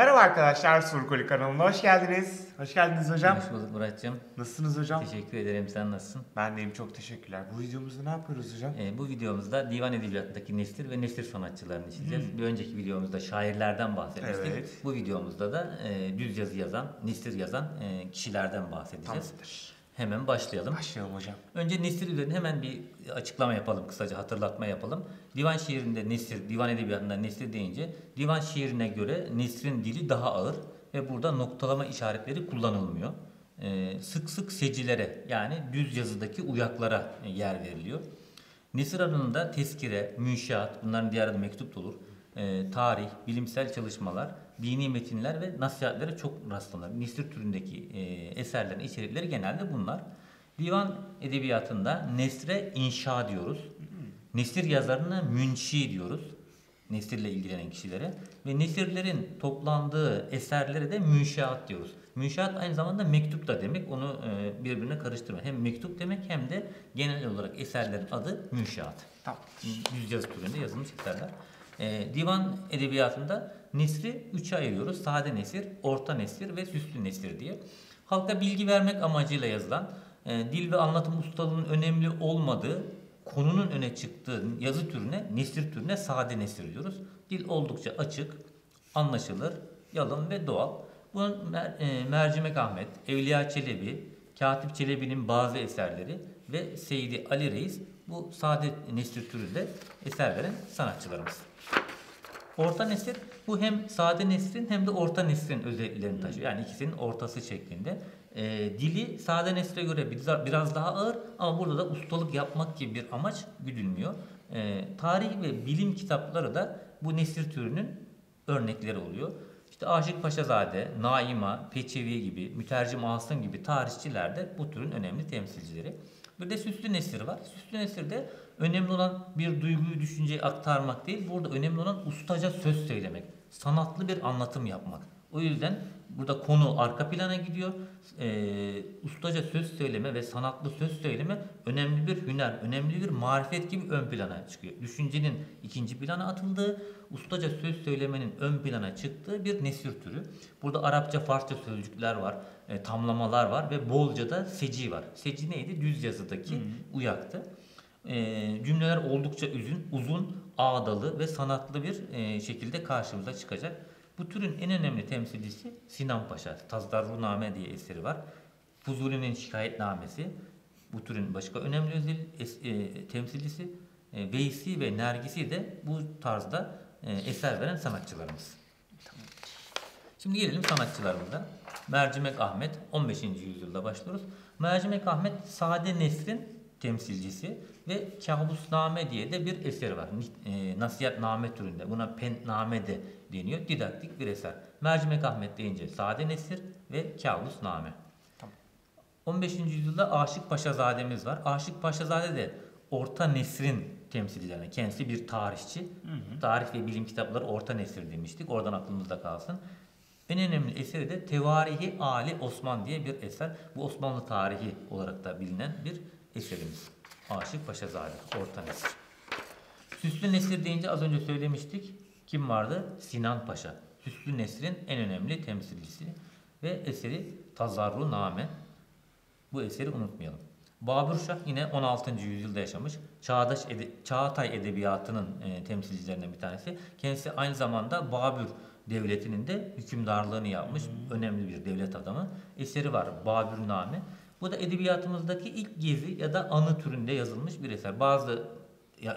Merhaba arkadaşlar, Surkoli kanalına hoş geldiniz. Hoş geldiniz hocam. Hoş bulduk Muratcığım. Nasılsınız hocam? Teşekkür ederim. Sen nasılsın? Ben deyim çok teşekkürler. Bu videomuzda ne yapıyoruz hocam? Ee, bu videomuzda divan edebiyatındaki nesir ve nesir sanatçılarını işleyeceğiz. Bir önceki videomuzda şairlerden bahsetmiştik. Evet. Bu videomuzda da e, düz yazı yazan, nesir yazan e, kişilerden bahsedeceğiz. Tamamdır. Hemen başlayalım. Başlayalım hocam. Önce nesir üzerine hemen bir açıklama yapalım, kısaca hatırlatma yapalım. Divan şiirinde nesir, divan edebiyatında nesir deyince divan şiirine göre nesrin dili daha ağır ve burada noktalama işaretleri kullanılmıyor. Ee, sık sık secilere yani düz yazıdaki uyaklara yer veriliyor. Nesir alanında tezkire, münşaat, bunların diğer adı mektup da olur. Ee, tarih, bilimsel çalışmalar, dini metinler ve nasihatlere çok rastlanır. Nesir türündeki e, eserlerin içerikleri genelde bunlar. Divan edebiyatında nesre inşa diyoruz. Nesir yazarına münşi diyoruz. Nesirle ilgilenen kişilere. Ve nesirlerin toplandığı eserlere de münşaat diyoruz. Münşaat aynı zamanda mektup da demek. Onu e, birbirine karıştırma. Hem mektup demek hem de genel olarak eserlerin adı münşaat. Tamam. Yüz yazı türünde yazılmış eserler. E, divan edebiyatında nesri üçe ayırıyoruz. Sade nesir, orta nesir ve süslü nesir diye. Halka bilgi vermek amacıyla yazılan, e, dil ve anlatım ustalığının önemli olmadığı, konunun öne çıktığı yazı türüne, nesir türüne sade nesir diyoruz. Dil oldukça açık, anlaşılır, yalın ve doğal. Bunun e, Mercimek Ahmet, Evliya Çelebi, Katip Çelebi'nin bazı eserleri ve Seydi Ali Reis bu sade nesir türünde eser veren sanatçılarımız. Orta nesir bu hem sade nesrin hem de orta nesrin özelliklerini taşıyor. Yani ikisinin ortası şeklinde. Ee, dili sade nesre göre biraz, daha ağır ama burada da ustalık yapmak gibi bir amaç güdülmüyor. Ee, tarih ve bilim kitapları da bu nesir türünün örnekleri oluyor. İşte Aşık Paşazade, Naima, Peçevi gibi, Mütercim Asım gibi tarihçiler de bu türün önemli temsilcileri. Bir de süslü nesir var. Süslü nesirde önemli olan bir duyguyu, düşünceyi aktarmak değil, burada önemli olan ustaca söz söylemek, sanatlı bir anlatım yapmak. O yüzden burada konu arka plana gidiyor. Ee, ustaca söz söyleme ve sanatlı söz söyleme önemli bir hüner, önemli bir marifet gibi ön plana çıkıyor. Düşüncenin ikinci plana atıldığı, ustaca söz söylemenin ön plana çıktığı bir nesir türü. Burada Arapça, Farsça sözcükler var, e, tamlamalar var ve bolca da seci var. Seci neydi? Düz yazıdaki uyaktı. E, cümleler oldukça uzun, uzun, ağdalı ve sanatlı bir e, şekilde karşımıza çıkacak. Bu türün en önemli temsilcisi Sinan Paşa. Tazdarruname diye eseri var. Fuzuli'nin şikayetnamesi. Bu türün başka önemli özel e, temsilcisi. E, Veysi ve Nergisi de bu tarzda e, eser veren sanatçılarımız. Şimdi gelelim sanatçılarımıza. Mercimek Ahmet 15. yüzyılda başlıyoruz. Mercimek Ahmet sade nesrin temsilcisi ve Kabusname diye de bir eseri var. E, nasihatname türünde. Buna pentname de deniyor. Didaktik bir eser. Mercimek Ahmet deyince sade nesir ve Kabusname. Tamam. 15. yüzyılda Aşık Paşazademiz var. Aşık Paşazade de orta nesrin temsilcilerinden. Kendisi bir tarihçi. Tarih ve bilim kitapları orta nesir demiştik. Oradan aklımızda kalsın. En önemli eseri de Tevarihi Ali Osman diye bir eser. Bu Osmanlı tarihi olarak da bilinen bir eserimiz. Aşık Paşazade, orta nesir. Süslü Nesir deyince az önce söylemiştik. Kim vardı? Sinan Paşa. Süslü Nesir'in en önemli temsilcisi ve eseri Tazarru Name. Bu eseri unutmayalım. Babür Şah yine 16. yüzyılda yaşamış. Çağdaş ede- Çağatay edebiyatının e, temsilcilerinden bir tanesi. Kendisi aynı zamanda Babür devletinin de hükümdarlığını yapmış. Önemli bir devlet adamı. Eseri var Babürname. Bu da edebiyatımızdaki ilk gezi ya da anı türünde yazılmış bir eser. Bazı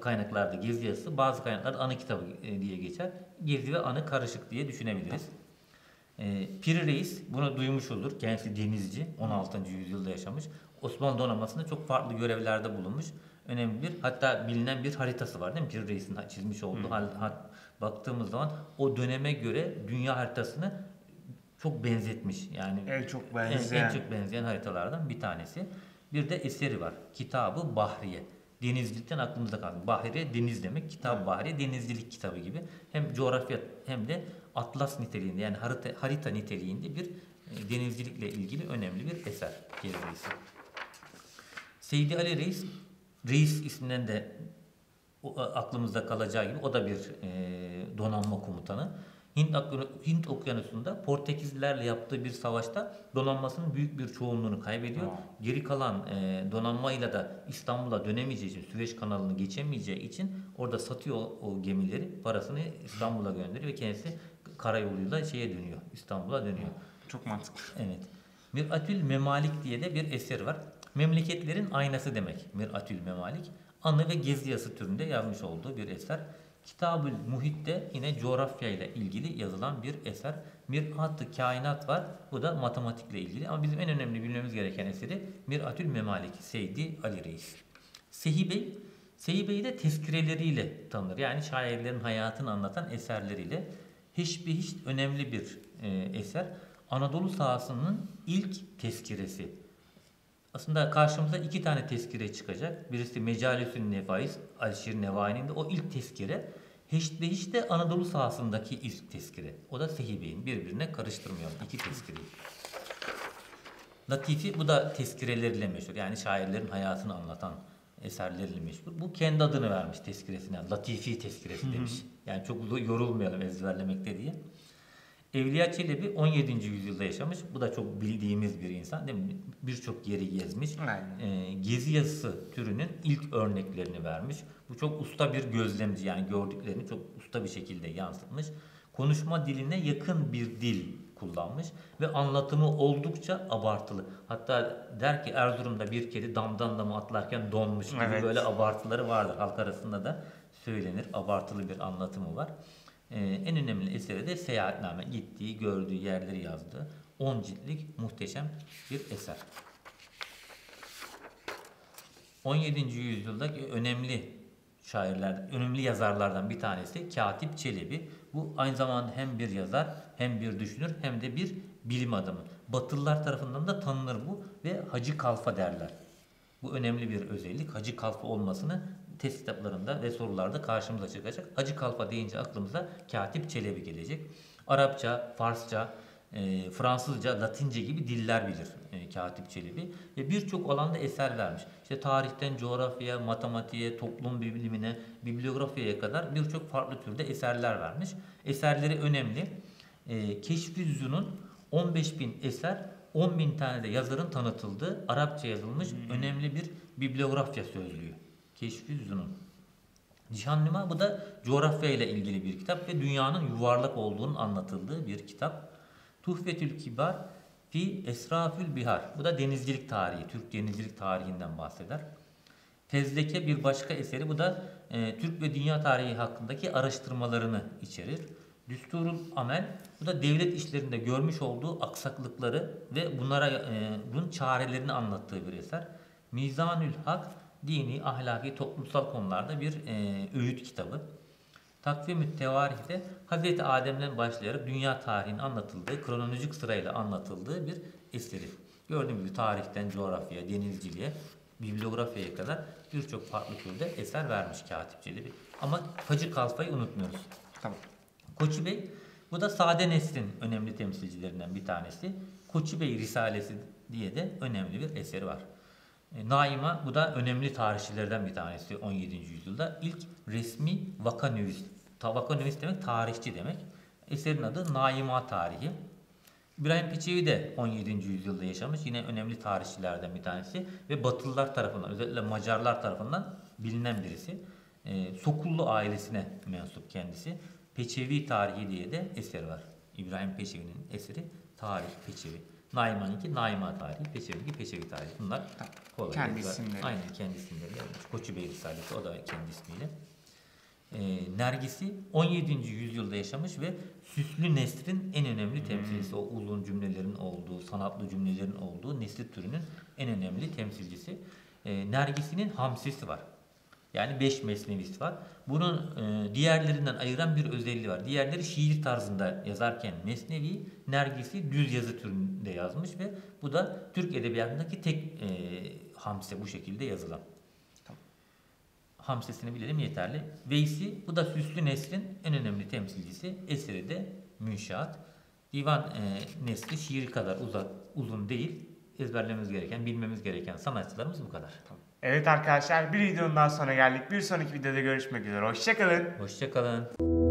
kaynaklarda gezi yazısı, bazı kaynaklarda anı kitabı e, diye geçer. Gezi ve anı karışık diye düşünebiliriz. E, Piri Reis bunu duymuş olur. Kendisi denizci. 16. yüzyılda yaşamış. Osmanlı donanmasında çok farklı görevlerde bulunmuş. Önemli bir hatta bilinen bir haritası var değil mi? Piri Reis'in çizmiş olduğu hal, ha- baktığımız zaman o döneme göre dünya haritasını çok benzetmiş. Yani En çok en, benzeyen. en çok benzeyen haritalardan bir tanesi. Bir de eseri var. Kitabı Bahriye. Denizcilikten aklımızda kaldı. Bahriye deniz demek. Kitab Bahriye denizcilik kitabı gibi. Hem coğrafya hem de atlas niteliğinde yani harita, harita niteliğinde bir e, denizcilikle ilgili önemli bir eser. Piri Reis'in. Seydi Ali Reis, Reis isminden de o, aklımızda kalacağı gibi o da bir e, donanma komutanı. Hint, Hint Okyanusu'nda Portekizlilerle yaptığı bir savaşta donanmasının büyük bir çoğunluğunu kaybediyor. Wow. Geri kalan e, donanmayla da İstanbul'a dönemeyeceği için, Süveyş kanalını geçemeyeceği için orada satıyor o, o gemileri, parasını İstanbul'a gönderiyor ve kendisi karayoluyla şeye dönüyor, İstanbul'a dönüyor. Çok mantıklı. Evet. Miratül Memalik diye de bir eser var. Memleketlerin aynası demek Miratül Memalik. Anı ve gezi yazısı türünde yazmış olduğu bir eser. Kitabül Muhit de yine coğrafya ile ilgili yazılan bir eser. Mirat-ı Kainat var. Bu da matematikle ilgili. Ama bizim en önemli bilmemiz gereken eseri Miratül Memalik. Seydi Ali Reis. Sehi Bey, Sehi Bey'i de tezkireleriyle tanınır. Yani şairlerin hayatını anlatan eserleriyle. Hiçbir hiç önemli bir e, eser. Anadolu sahasının ilk tezkiresi. Aslında karşımıza iki tane tezkire çıkacak. Birisi Mecalisün Nefais, Alişir Nevai'nin de o ilk tezkire. Hiç de hiç de Anadolu sahasındaki ilk tezkire. O da Sehi Bey'in birbirine karıştırmayalım iki tezkireyi. Latifi bu da tezkireleriyle meşhur. Yani şairlerin hayatını anlatan eserleriyle meşhur. Bu kendi adını vermiş tezkiresine. Latifi tezkiresi demiş. Yani çok yorulmayalım ezberlemekte diye. Evliya Çelebi 17. yüzyılda yaşamış. Bu da çok bildiğimiz bir insan değil mi? Birçok yeri gezmiş. Aynen. Ee, gezi yazısı türünün ilk örneklerini vermiş. Bu çok usta bir gözlemci yani gördüklerini çok usta bir şekilde yansıtmış. Konuşma diline yakın bir dil kullanmış ve anlatımı oldukça abartılı. Hatta der ki Erzurum'da bir kedi damdan dama atlarken donmuş gibi Evet. böyle abartıları vardır. Halk arasında da söylenir. Abartılı bir anlatımı var. Ee, en önemli eseri de seyahatname. Gittiği, gördüğü yerleri yazdığı 10 ciltlik muhteşem bir eser. 17. yüzyıldaki önemli şairler, önemli yazarlardan bir tanesi Katip Çelebi. Bu aynı zamanda hem bir yazar, hem bir düşünür, hem de bir bilim adamı. Batılılar tarafından da tanınır bu ve Hacı Kalfa derler. Bu önemli bir özellik. Hacı Kalfa olmasını test kitaplarında ve sorularda karşımıza çıkacak. Hacı Kalfa deyince aklımıza Katip Çelebi gelecek. Arapça, Farsça, e, Fransızca, Latince gibi diller bilir e, Katip Çelebi ve birçok alanda eser vermiş. İşte tarihten coğrafyaya, matematiğe, toplum bilimine, bibliografyaya kadar birçok farklı türde eserler vermiş. Eserleri önemli. E, Keşfi Züzun'un 15 bin eser, 10 bin tane de yazarın tanıtıldığı Arapça yazılmış önemli bir bibliografya sözlüğü. Keşfi Züzun'un. Cihannüma bu da coğrafya ile ilgili bir kitap ve dünyanın yuvarlak olduğunun anlatıldığı bir kitap. Tuhfetül Kibar fi Esrafül Bihar. Bu da denizcilik tarihi, Türk denizcilik tarihinden bahseder. Fezleke bir başka eseri bu da e, Türk ve dünya tarihi hakkındaki araştırmalarını içerir. Düsturul Amel bu da devlet işlerinde görmüş olduğu aksaklıkları ve bunlara e, bunun çarelerini anlattığı bir eser. Mizanül Hak dini, ahlaki, toplumsal konularda bir e, öğüt kitabı. Takvim-ü Tevarih'te Hz. Adem'den başlayarak dünya tarihinin anlatıldığı, kronolojik sırayla anlatıldığı bir eseri. Gördüğünüz gibi tarihten coğrafyaya, denizciliğe, bibliografyaya kadar birçok farklı türde eser vermiş Katip Çelebi. Ama Hacı Kalfa'yı unutmuyoruz. Tamam. Koçu Bey, bu da Sade Neslin önemli temsilcilerinden bir tanesi. Koçu Bey Risalesi diye de önemli bir eseri var. E, Naima, bu da önemli tarihçilerden bir tanesi 17. yüzyılda. İlk resmi vakanüvis. Vakanüvis demek tarihçi demek. Eserin adı Naima Tarihi. İbrahim Peçevi de 17. yüzyılda yaşamış. Yine önemli tarihçilerden bir tanesi. Ve Batılılar tarafından, özellikle Macarlar tarafından bilinen birisi. E, Sokullu ailesine mensup kendisi. Peçevi Tarihi diye de eseri var. İbrahim Peçevi'nin eseri Tarih Peçevi. Naiman'ınki Naima Tarihi, Peçevi'ninki Peçevi Tarihi. Bunlar kolay. Kendi isimleri. Aynen kendi isimleri yazmış. Koçu Bey Risalesi o da kendi ismiyle. Ee, Nergis'i 17. yüzyılda yaşamış ve süslü nesrin en önemli temsilcisi. O uzun cümlelerin olduğu, sanatlı cümlelerin olduğu nesli türünün en önemli temsilcisi. Ee, Nergis'inin hamsesi var. Yani beş mesnevisi var. Bunun e, diğerlerinden ayıran bir özelliği var. Diğerleri şiir tarzında yazarken mesnevi, Nergis'i düz yazı türünde yazmış ve bu da Türk edebiyatındaki tek e, hamse bu şekilde yazılan. Hamsesini bilelim yeterli. Veysi bu da süslü neslin en önemli temsilcisi. Eseri de Münşaat. Divan e, nesli şiir kadar uzak, uzun değil. Ezberlememiz gereken, bilmemiz gereken sanatçılarımız bu kadar. Evet arkadaşlar bir videonun daha sonra geldik. Bir sonraki videoda görüşmek üzere. Hoşçakalın. Hoşçakalın.